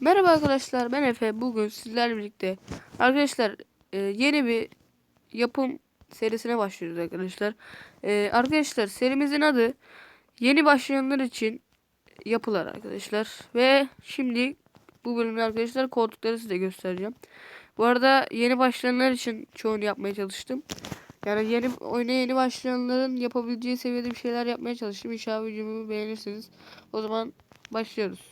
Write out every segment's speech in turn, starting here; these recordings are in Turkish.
Merhaba arkadaşlar ben Efe bugün sizlerle birlikte arkadaşlar e, yeni bir yapım serisine başlıyoruz arkadaşlar. E, arkadaşlar serimizin adı yeni başlayanlar için yapılar arkadaşlar ve şimdi bu bölümde arkadaşlar koltukları size göstereceğim. Bu arada yeni başlayanlar için çoğunu yapmaya çalıştım. Yani yeni oyuna yeni başlayanların yapabileceği seviyede bir şeyler yapmaya çalıştım. İnşallah videomu beğenirsiniz. O zaman başlıyoruz.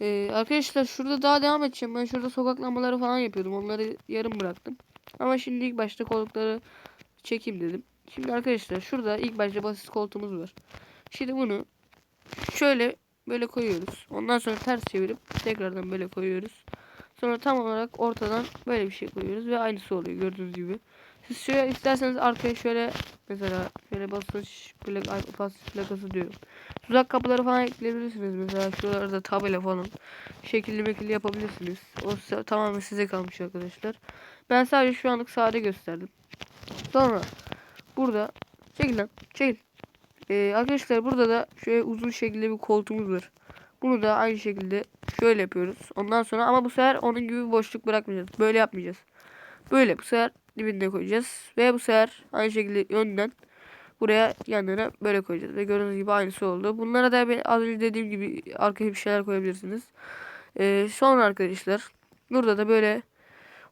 Ee, arkadaşlar şurada daha devam edeceğim. Ben şurada sokak lambaları falan yapıyordum. Onları yarım bıraktım. Ama şimdi ilk başta koltukları çekeyim dedim. Şimdi arkadaşlar şurada ilk başta basit koltuğumuz var. Şimdi bunu şöyle böyle koyuyoruz. Ondan sonra ters çevirip tekrardan böyle koyuyoruz. Sonra tam olarak ortadan böyle bir şey koyuyoruz ve aynısı oluyor gördüğünüz gibi. Siz şöyle isterseniz arkaya şöyle mesela şöyle basınç plak, basınç plakası diyorum. Tuzak kapıları falan ekleyebilirsiniz mesela şuralarda tabela falan. Şekilli mekilli yapabilirsiniz. O tamamen size kalmış arkadaşlar. Ben sadece şu anlık sade gösterdim. Sonra burada çekil lan çekil. Ee, arkadaşlar burada da şöyle uzun şekilde bir koltuğumuz var. Bunu da aynı şekilde şöyle yapıyoruz. Ondan sonra ama bu sefer onun gibi boşluk bırakmayacağız. Böyle yapmayacağız. Böyle bu sefer dibinde koyacağız. Ve bu sefer aynı şekilde önden buraya yanlara böyle koyacağız. Ve gördüğünüz gibi aynısı oldu. Bunlara da ben az önce dediğim gibi arkaya bir şeyler koyabilirsiniz. Ee, sonra arkadaşlar burada da böyle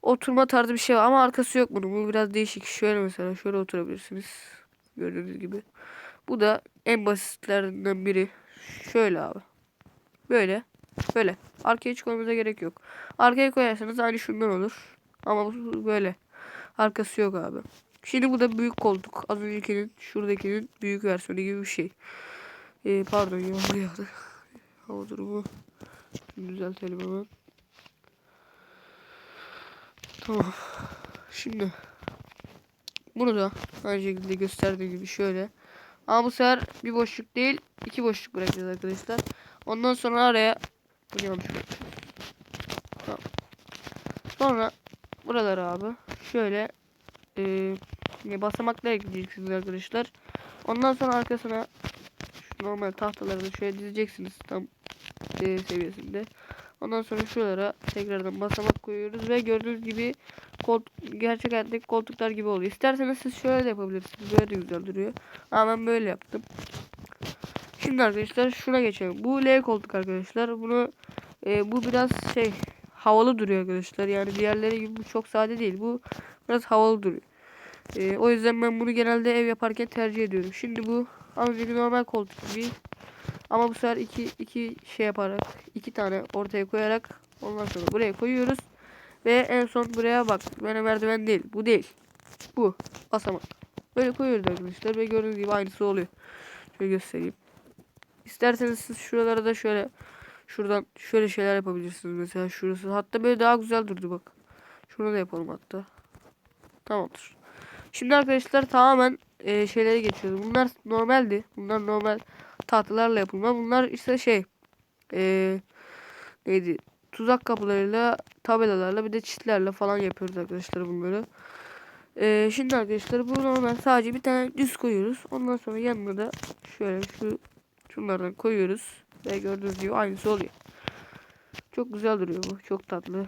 oturma tarzı bir şey var ama arkası yok bunun. Bu biraz değişik. Şöyle mesela şöyle oturabilirsiniz. Gördüğünüz gibi. Bu da en basitlerinden biri. Şöyle abi. Böyle. Böyle. Arkaya hiç koymamıza gerek yok. Arkaya koyarsanız aynı şundan olur. Ama bu böyle. Arkası yok abi. Şimdi bu da büyük koltuk. Az öncekinin şuradakinin büyük versiyonu gibi bir şey. Ee, pardon yağmur yağdı. Hava durumu. Şimdi düzeltelim hemen. Tamam. Şimdi bunu da aynı şekilde gösterdiğim gibi şöyle. Ama bu sefer bir boşluk değil iki boşluk bırakacağız arkadaşlar. Ondan sonra araya bunu. Tamam. Sonra buraları abi şöyle e, yine basamaklar ekleyeceksiniz arkadaşlar. Ondan sonra arkasına normal tahtaları da şöyle dizeceksiniz tam e, seviyesinde. Ondan sonra şuralara tekrardan basamak koyuyoruz ve gördüğünüz gibi koltuk, gerçek hayattaki koltuklar gibi oluyor. İsterseniz siz şöyle de yapabilirsiniz. Böyle de güzel duruyor. Ama ben böyle yaptım. Şimdi arkadaşlar şuna geçelim. Bu L koltuk arkadaşlar. Bunu e, bu biraz şey havalı duruyor arkadaşlar. Yani diğerleri gibi bu çok sade değil. Bu biraz havalı duruyor. E, o yüzden ben bunu genelde ev yaparken tercih ediyorum. Şimdi bu az önceki normal koltuk gibi. Ama bu sefer iki, iki şey yaparak iki tane ortaya koyarak ondan sonra buraya koyuyoruz. Ve en son buraya bak. Böyle merdiven değil. Bu değil. Bu. Basamak. Böyle koyuyoruz arkadaşlar. Ve gördüğünüz gibi aynısı oluyor. Şöyle göstereyim. İsterseniz siz şuralara da şöyle şuradan şöyle şeyler yapabilirsiniz. Mesela şurası. Hatta böyle daha güzel durdu bak. Şunu da yapalım hatta. Tamamdır. Şimdi arkadaşlar tamamen e, şeylere geçiyoruz. Bunlar normaldi. Bunlar normal tahtalarla yapılma. Bunlar işte şey e, neydi? Tuzak kapılarıyla, tabelalarla bir de çitlerle falan yapıyoruz arkadaşlar bunları. E, şimdi arkadaşlar bu normal sadece bir tane düz koyuyoruz. Ondan sonra yanına da şöyle şu şunlardan koyuyoruz. Ve gördüğünüz gibi aynısı oluyor. Çok güzel duruyor bu. Çok tatlı.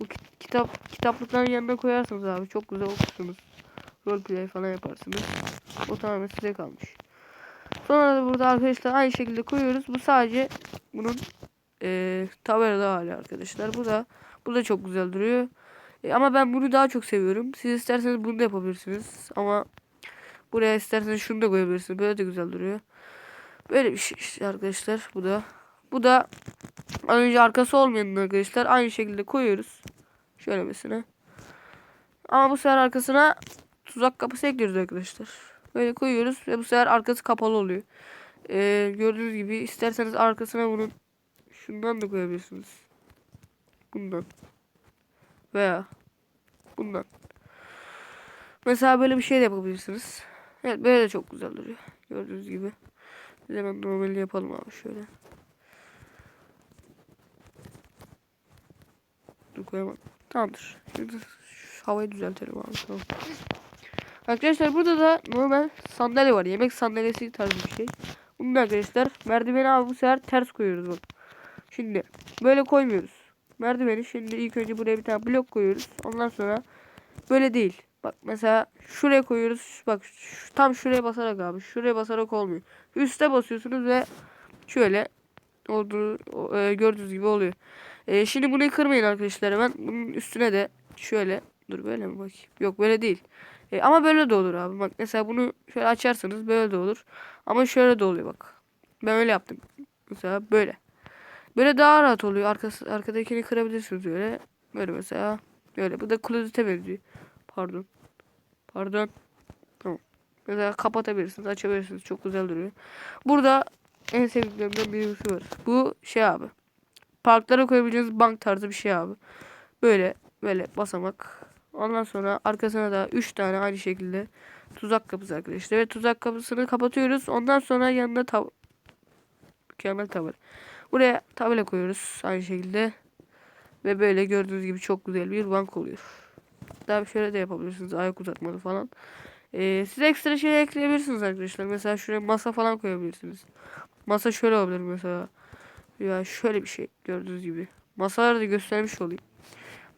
Bu ki- kitap kitaplıkların yanına koyarsanız abi çok güzel okursunuz. Roleplay falan yaparsınız. O tamamen size kalmış. Sonra da burada arkadaşlar aynı şekilde koyuyoruz. Bu sadece bunun eee tabelada hali arkadaşlar. Bu da bu da çok güzel duruyor. E, ama ben bunu daha çok seviyorum. Siz isterseniz bunu da yapabilirsiniz. Ama buraya isterseniz şunu da koyabilirsiniz. Böyle de güzel duruyor. Böyle bir şey işte arkadaşlar. Bu da bu da önce arkası olmayan arkadaşlar. Aynı şekilde koyuyoruz. Şöyle mesela. Ama bu sefer arkasına tuzak kapısı ekliyoruz arkadaşlar. Böyle koyuyoruz ve bu sefer arkası kapalı oluyor. Ee, gördüğünüz gibi isterseniz arkasına bunun şundan da koyabilirsiniz. Bundan. Veya bundan. Mesela böyle bir şey de yapabilirsiniz. Evet böyle de çok güzel duruyor. Gördüğünüz gibi. Biz hemen normali yapalım abi şöyle. Dur koyamadım. Tamamdır. Şimdi havayı düzeltelim abi. Tamam. Arkadaşlar burada da normal sandalye var. Yemek sandalyesi tarzı bir şey. Bunu da arkadaşlar merdiveni abi bu sefer ters koyuyoruz bak. Şimdi böyle koymuyoruz. Merdiveni şimdi ilk önce buraya bir tane blok koyuyoruz. Ondan sonra böyle değil. Bak mesela şuraya koyuyoruz. Bak şu- tam şuraya basarak abi. Şuraya basarak olmuyor. Üste basıyorsunuz ve şöyle olduğu e, gördüğünüz gibi oluyor. E, şimdi bunu kırmayın arkadaşlar hemen. Bunun üstüne de şöyle dur böyle mi bakayım? Yok böyle değil. E, ama böyle de olur abi. Bak mesela bunu şöyle açarsanız böyle de olur. Ama şöyle de oluyor bak. Ben öyle yaptım. Mesela böyle. Böyle daha rahat oluyor. Arkası, arkadakini kırabilirsiniz böyle. Böyle mesela. Böyle. Bu da klozete benziyor. Pardon. Pardon. Tamam. Mesela kapatabilirsiniz, açabilirsiniz. Çok güzel duruyor. Burada en sevdiklerimden birisi var. Bu şey abi. Parklara koyabileceğiniz bank tarzı bir şey abi. Böyle böyle basamak. Ondan sonra arkasına da 3 tane aynı şekilde tuzak kapısı arkadaşlar. Ve tuzak kapısını kapatıyoruz. Ondan sonra yanına tav mükemmel tavır. Buraya tabela koyuyoruz aynı şekilde. Ve böyle gördüğünüz gibi çok güzel bir bank oluyor. Daha şöyle de yapabilirsiniz ayak uzatmalı falan. Ee, siz ekstra şey ekleyebilirsiniz arkadaşlar. Mesela şuraya masa falan koyabilirsiniz. Masa şöyle olabilir mesela. Ya şöyle bir şey gördüğünüz gibi. Masaları da göstermiş olayım.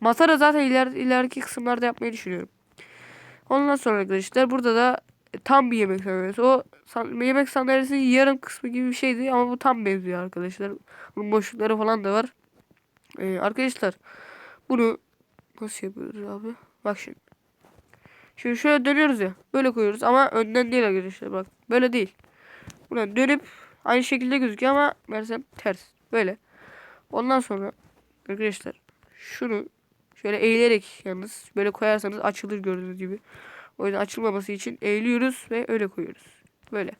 Masa da zaten iler, ileriki kısımlarda yapmayı düşünüyorum. Ondan sonra arkadaşlar burada da e, tam bir yemek sandalyesi. O san- yemek sandalyesinin yarım kısmı gibi bir şeydi ama bu tam benziyor arkadaşlar. Bunun boşlukları falan da var. Ee, arkadaşlar bunu nasıl yapıyoruz abi? Bak şimdi. Şimdi şöyle dönüyoruz ya. Böyle koyuyoruz ama önden değil arkadaşlar bak. Böyle değil. Buradan dönüp aynı şekilde gözüküyor ama meğersem ters. Böyle. Ondan sonra arkadaşlar şunu şöyle eğilerek yalnız böyle koyarsanız açılır gördüğünüz gibi. O yüzden açılmaması için eğiliyoruz ve öyle koyuyoruz. Böyle.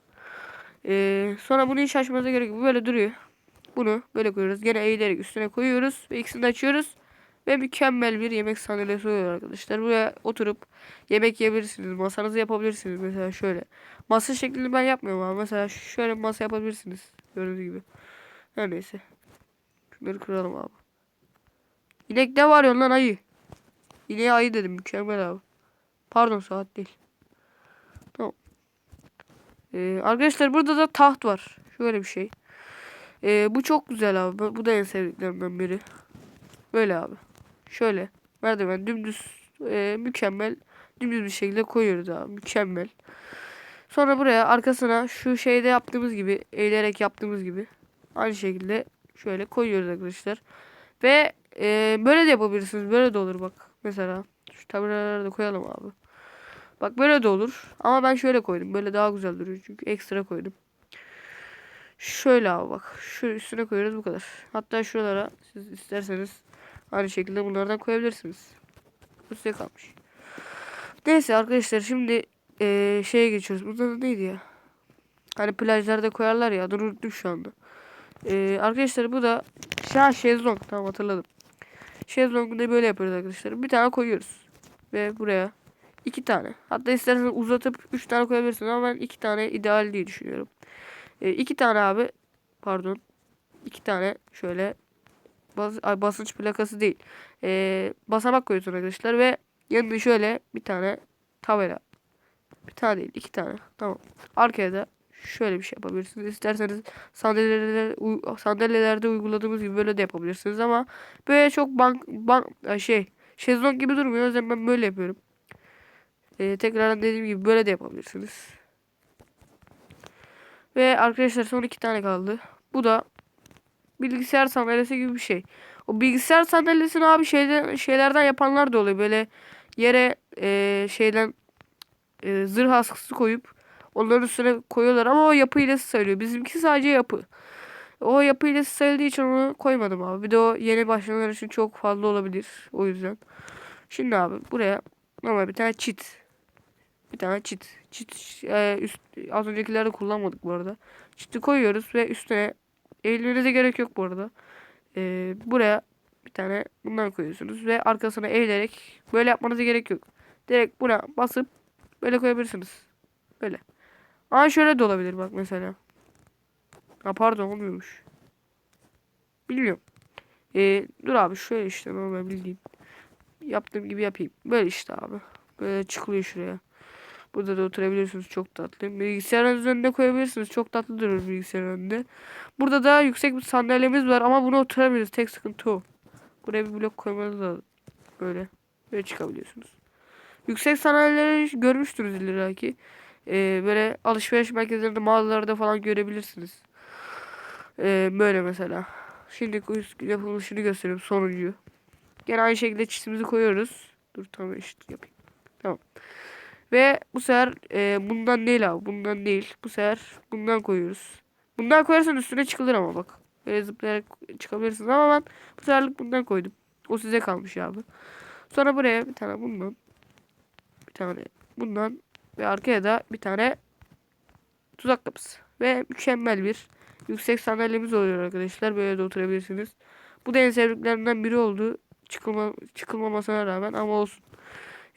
Ee, sonra bunu hiç açmanıza gerek yok. Böyle duruyor. Bunu böyle koyuyoruz. Gene eğilerek üstüne koyuyoruz ve ikisini de açıyoruz. Ve mükemmel bir yemek sandalyesi oluyor arkadaşlar. Buraya oturup yemek yiyebilirsiniz. Masanızı yapabilirsiniz mesela şöyle. Masa şeklini ben yapmıyorum ama mesela şöyle masa yapabilirsiniz. Gördüğünüz gibi. Her neyse. Şunları kıralım abi. İnek ne var lan ayı? İneğe ayı dedim mükemmel abi. Pardon saat değil. Tamam. Ee, arkadaşlar burada da taht var. Şöyle bir şey. Ee, bu çok güzel abi. Bu da en sevdiklerimden biri. Böyle abi. Şöyle. Merdiven dümdüz e, mükemmel. Dümdüz bir şekilde koyuyoruz abi. Mükemmel. Sonra buraya arkasına şu şeyde yaptığımız gibi eğilerek yaptığımız gibi aynı şekilde şöyle koyuyoruz arkadaşlar. Ve e, böyle de yapabilirsiniz. Böyle de olur bak. Mesela şu tabelaları da koyalım abi. Bak böyle de olur. Ama ben şöyle koydum. Böyle daha güzel duruyor çünkü ekstra koydum. Şöyle abi bak. Şu üstüne koyuyoruz bu kadar. Hatta şuralara siz isterseniz aynı şekilde bunlardan koyabilirsiniz. Bu size kalmış. Neyse arkadaşlar şimdi eee şeye geçiyoruz. Burada da neydi ya? Hani plajlarda koyarlar ya. Dur unuttum şu anda. Eee, arkadaşlar bu da şah şezlong. Tamam hatırladım. Şezlong'u da böyle yapıyoruz arkadaşlar. Bir tane koyuyoruz. Ve buraya iki tane. Hatta isterseniz uzatıp üç tane koyabilirsiniz ama ben iki tane ideal diye düşünüyorum. E, iki tane abi pardon iki tane şöyle bas, ay, basınç plakası değil. E, basamak koyuyorsun arkadaşlar ve yanında şöyle bir tane tabela. Bir tane değil iki tane. Tamam. Arkaya da şöyle bir şey yapabilirsiniz. İsterseniz sandalyelerde, sandalyelerde uyguladığımız gibi böyle de yapabilirsiniz ama böyle çok bank, bank şey şezlong gibi durmuyor. O yüzden ben böyle yapıyorum. E, tekrardan dediğim gibi böyle de yapabilirsiniz. Ve arkadaşlar son iki tane kaldı. Bu da bilgisayar sandalyesi gibi bir şey. O bilgisayar sandalyesini abi şeyden şeylerden yapanlar da oluyor. Böyle yere e, şeyden e, zırh askısı koyup onların üstüne koyuyorlar ama o yapı hilesi sayılıyor. Bizimki sadece yapı. O yapı hilesi sayıldığı için onu koymadım abi. Bir de o yeni başlayanlar için çok fazla olabilir. O yüzden. Şimdi abi buraya normal bir tane çit. Bir tane çit. Çit e, üst, az öncekilerde kullanmadık bu arada. Çiti koyuyoruz ve üstüne eğilmenize gerek yok bu arada. E, buraya bir tane bundan koyuyorsunuz ve arkasına eğilerek böyle yapmanıza gerek yok. Direkt buna basıp böyle koyabilirsiniz. Böyle. Ama şöyle de olabilir bak mesela. Ha pardon olmuyormuş. Bilmiyorum. E, dur abi şöyle işte normal bildiğin. Yaptığım gibi yapayım. Böyle işte abi. Böyle çıkılıyor şuraya. Burada da oturabilirsiniz. Çok tatlı. Bilgisayarın önünde koyabilirsiniz. Çok tatlı durur bilgisayarın önünde. Burada da yüksek bir sandalyemiz var ama buna oturabiliriz. Tek sıkıntı o. Buraya bir blok koymanız lazım. Böyle. Böyle çıkabiliyorsunuz. Yüksek sandalyeleri görmüştünüz illa ki. Ee, böyle alışveriş merkezlerinde mağazalarda falan görebilirsiniz. Ee, böyle mesela. Şimdi yapılışını göstereyim sonuncuyu. Gene aynı şekilde çizimizi koyuyoruz. Dur tamam eşit yapayım. Tamam. Ve bu sefer e, bundan değil abi. Bundan değil. Bu sefer bundan koyuyoruz. Bundan koyarsan üstüne çıkılır ama bak. Böyle zıplayarak çıkabilirsiniz ama ben bu seferlik bundan koydum. O size kalmış abi. Sonra buraya bir tane bundan. Bir tane bundan. Ve arkaya da bir tane tuzak kapısı. Ve mükemmel bir yüksek sandalyemiz oluyor arkadaşlar. Böyle de oturabilirsiniz. Bu da en sevdiklerimden biri oldu. Çıkılma, çıkılmamasına rağmen ama olsun.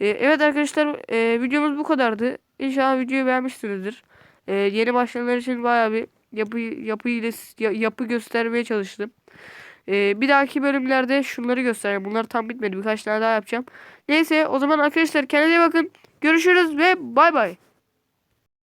Ee, evet arkadaşlar e, videomuz bu kadardı. İnşallah videoyu beğenmişsinizdir. Ee, yeni başlayanlar için bayağı bir yapı yapı ile ya- yapı göstermeye çalıştım. Ee, bir dahaki bölümlerde şunları göstereceğim. Bunlar tam bitmedi. Birkaç tane daha yapacağım. Neyse o zaman arkadaşlar kendinize bakın. Görüşürüz ve bay bay.